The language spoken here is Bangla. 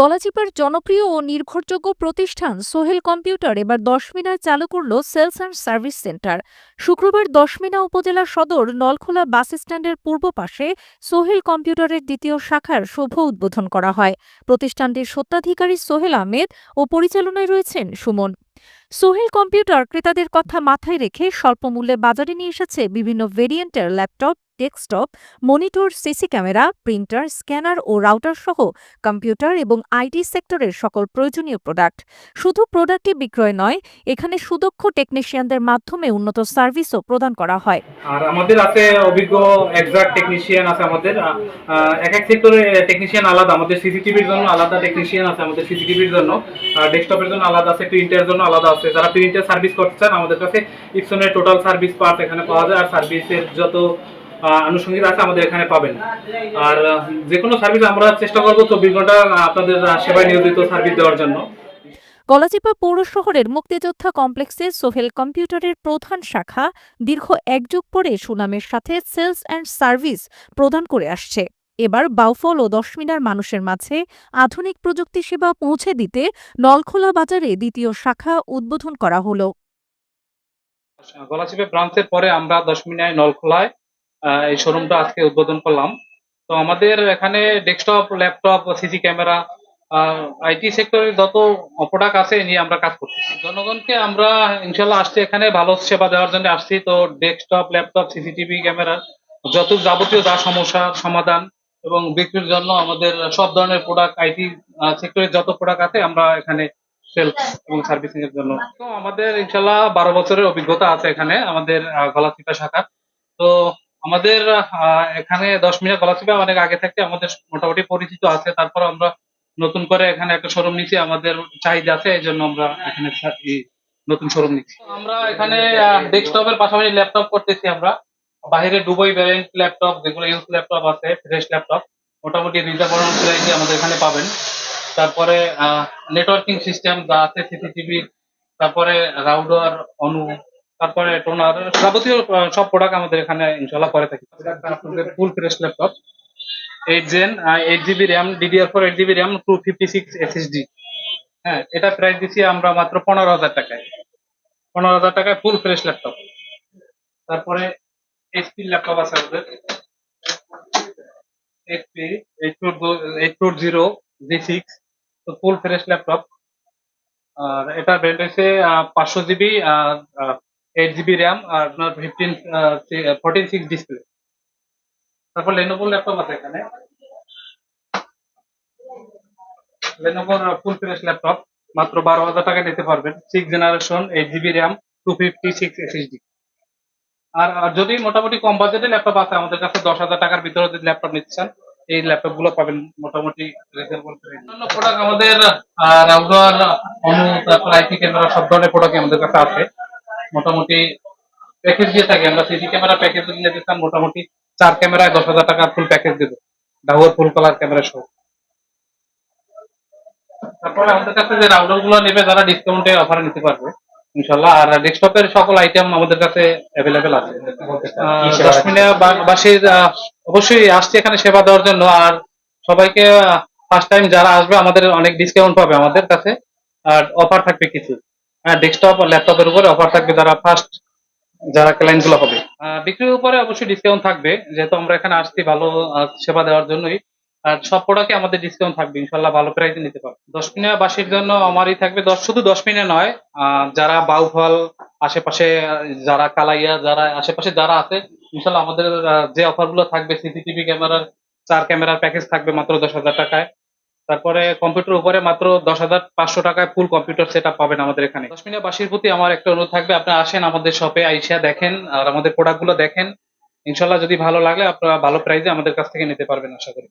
গলাচিপার জনপ্রিয় ও নির্ভরযোগ্য প্রতিষ্ঠান সোহেল কম্পিউটার এবার দশমিনায় চালু করল সেলস অ্যান্ড সার্ভিস সেন্টার। শুক্রবার দশমিনা উপজেলা সদর নলখোলা বাস স্ট্যান্ডের পূর্ব পাশে সোহেল কম্পিউটারের দ্বিতীয় শাখার শুভ উদ্বোধন করা হয়। প্রতিষ্ঠানটির স্বত্বাধিকারী সোহেল আহমেদ ও পরিচালনায় রয়েছেন সুমন। সোহেল কম্পিউটার ক্রেতাদের কথা মাথায় রেখে স্বল্পমূল্যে বাজারে নিয়ে এসেছে বিভিন্ন ভেরিয়েন্টের laptop desktop, monitor, CC camera, printer, scanner ও রাউটার সহ কম্পিউটার এবং আইটি সেক্টরের সকল প্রয়োজনীয় প্রোডাক্ট। শুধু প্রোডাক্টই বিক্রয় নয়, এখানে সুদক্ষ টেকনিশিয়ানদের মাধ্যমে উন্নত সার্ভিসও প্রদান করা হয়। আর আমাদের আছে অভিজ্ঞ এক্সাক্ট টেকনিশিয়ান আছে আমাদের। এক এক সেক্টরে টেকনিশিয়ান আলাদা, আমাদের সিসিটিভির জন্য আলাদা টেকনিশিয়ান আছে আমাদের সিসিটিভির জন্য। ডেস্কটপের জন্য আলাদা আছে প্রিন্টের জন্য আলাদা আছে। যারা প্রিন্টের সার্ভিস করতে চান, আমাদের কাছে ইপসনের টোটাল সার্ভিস পার্ট এখানে পাওয়া যায়। আর সার্ভিসের যত আনুষঙ্গিক আছে আমাদের এখানে পাবেন। আর যে কোনো সার্ভিস আমরা চেষ্টা করব চব্বিশ ঘণ্টা আপনাদের সেবায় নিয়োজিত সার্ভিস দেওয়ার জন্য। গলাচিপা পৌর শহরের মুক্তিযোদ্ধা কমপ্লেক্সে সোহেল কম্পিউটারের প্রধান শাখা দীর্ঘ এক যুগ পরে সুনামের সাথে সেলস অ্যান্ড সার্ভিস প্রদান করে আসছে। এবার বাউফল ও দশমিনার মানুষের মাঝে আধুনিক প্রযুক্তি সেবা পৌঁছে দিতে নলখোলা বাজারে দ্বিতীয় শাখা উদ্বোধন করা হলো। গলাচিপে ব্রাঞ্চের পরে আমরা দশ মিনিট নলখোলায় এই শোরুমটা আজকে উদ্বোধন করলাম। তো আমাদের এখানে desktop laptop CC camera IT সেক্টরের যত প্রোডাক্ট আছে নিয়ে আমরা কাজ করতেছি। জনগণকে আমরা ইনশাল্লাহ আসছি এখানে, ভালো সেবা দেওয়ার জন্য আসছি। তো ডেস্কটপ ল্যাপটপ সিসিটিভি ক্যামেরা যত যাবতীয় যা সমস্যা, সমাধান এবং বিক্রির জন্য আমাদের সব ধরনের প্রোডাক্ট আইটি সেক্টরের যত প্রোডাক্ট আছে আমরা এখানে এবং সার্ভিসিং এর জন্য। তো আমাদের ইনশাল্লাহ বারো বছরের অভিজ্ঞতা আছে এখানে, আমাদের গলাচিপা শাখা তো আমাদের এখানে দশ মিনিট গলাচিপা অনেক আগে থেকে আমাদের মোটামুটি পরিচিত আছে। তারপর আমরা নতুন করে এখানে একটা শোরুম নিচ্ছি আমাদের চাহিদা আছে, এই জন্য আমরা এখানে নতুন শোরুম নিচ্ছি। আমরা এখানে ডেস্কটপের পাশাপাশি ল্যাপটপ করতেছি আমরা। বাইরে ডুবই ভ্যারিয়েন্ট ল্যাপটপ যেগুলো ইউজ ল্যাপটপ আছে ফ্রেশ ল্যাপটপ মোটামুটি রিজনেবল প্রাইসে আমাদের এখানে পাবেন। তারপরে নেটওয়ার্কিং সিস্টেম যা আছে সিসিটিভি তারপরে রাউডার অনু তারপরে টোনার যাবতীয় সব প্রোডাক্ট আমাদের এখানে ইনশাল্লাহ করে থাকি। আপনাদের full fresh laptop eight gen eight GB RAM DDR four eight GB RAM two fifty six SSD হ্যাঁ এটা প্রাইস দিচ্ছি আমরা মাত্র পনেরো হাজার টাকায়। পনেরো হাজার টাকায় ফুল ফ্রেশ ল্যাপটপ তারপরে এইচপি ল্যাপটপ আছে আমাদের। HP eight four eight four zero G six তো ফুল ফ্রেশ ল্যাপটপ আর এটা ব্র্যান্ড হচ্ছে পাঁচশো জিবি এইট জিবি র্যাম আর আপনার ফিফটিন ফোরটিন সিক্স ডিসপ্লে তারপর লেনোভো ল্যাপটপ আছে এখানে। লেনোভোর ফুল ফ্রেশ ল্যাপটপ মাত্র বারো হাজার টাকা নিতে পারবেন। Six generation eight GB RAM two fifty six SSD আর যদি মোটামুটি কম বাজেটের ল্যাপটপ আছে, আমাদের কাছে দশ হাজার টাকার ভিতরে যদি ল্যাপটপ নিতে চান, এই ল্যাপটপগুলো পাবেন মোটামুটি অন্যান্য প্রোডাক্ট আমাদের রাউটার অনু তারপর আইপি ক্যামেরা সব ধরনের প্রোডাক্ট আমাদের কাছে আছে। মোটামুটি প্যাকেজ দিয়ে থাকি। আমরা সিসি ক্যামেরা প্যাকেজ যদি নিতে মোটামুটি চার ক্যামেরায় দশ হাজার টাকা ফুল প্যাকেজ দেবো। ডাহুয়ার ফুল কালার ক্যামেরা সহ। তারপরে আমাদের কাছে যে রাউটারগুলো নেবে যারা ডিসকাউন্টে অফারে নিতে পারবে ইনশাল্লাহ আর ডেস্কটপের সকল আইটেম আমাদের কাছে অ্যাভেলেবেল আছে। আহ, বাসীর অবশ্যই আসছে এখানে সেবা দেওয়ার জন্য। আর সবাইকে ফার্স্ট টাইম যারা আসবে আমাদের অনেক ডিসকাউন্ট পাবে আমাদের কাছে। আর অফার থাকবে কিছু। হ্যাঁ ডেস্কটপ ল্যাপটপের উপরে অফার থাকবে যারা ফার্স্ট যারা ক্লায়েন্টগুলো হবে। বিক্রির উপরে অবশ্যই ডিসকাউন্ট থাকবে, যেহেতু আমরা এখানে আসছি ভালো সেবা দেওয়ার জন্যই। আর সব প্রোডাক্টে আমাদের ডিসকাউন্ট থাকবে ইনশাল্লাহ ভালো প্রাইসে নিতে পারবে। দশ মিনিট বাসীর জন্য আমারই থাকবে দশ, শুধু দশ মিনিট নয় যারা বাউফল আশেপাশে যারা কালাইয়া, যারা, আশেপাশে যারা আছে ইনশাল্লাহ আমাদের যে অফারগুলো থাকবে সিসিটিভি ক্যামেরার চার ক্যামেরার প্যাকেজ থাকবে মাত্র দশ হাজার টাকায়। তারপরে কম্পিউটার উপরে মাত্র দশ হাজার পাঁচশো টাকায় ফুল কম্পিউটার সেট পাবেন আমাদের এখানে। দশ মিনিট বাসীর প্রতি আমার একটা অনুরোধ থাকবে আপনারা আসেন আমাদের শপে আইসিয়া দেখেন আর আমাদের প্রোডাক্টগুলো দেখেন। ইনশাল্লাহ যদি ভালো লাগে, আপনারা ভালো প্রাইসে আমাদের কাছ থেকে নিতে পারবেন, আশা করি।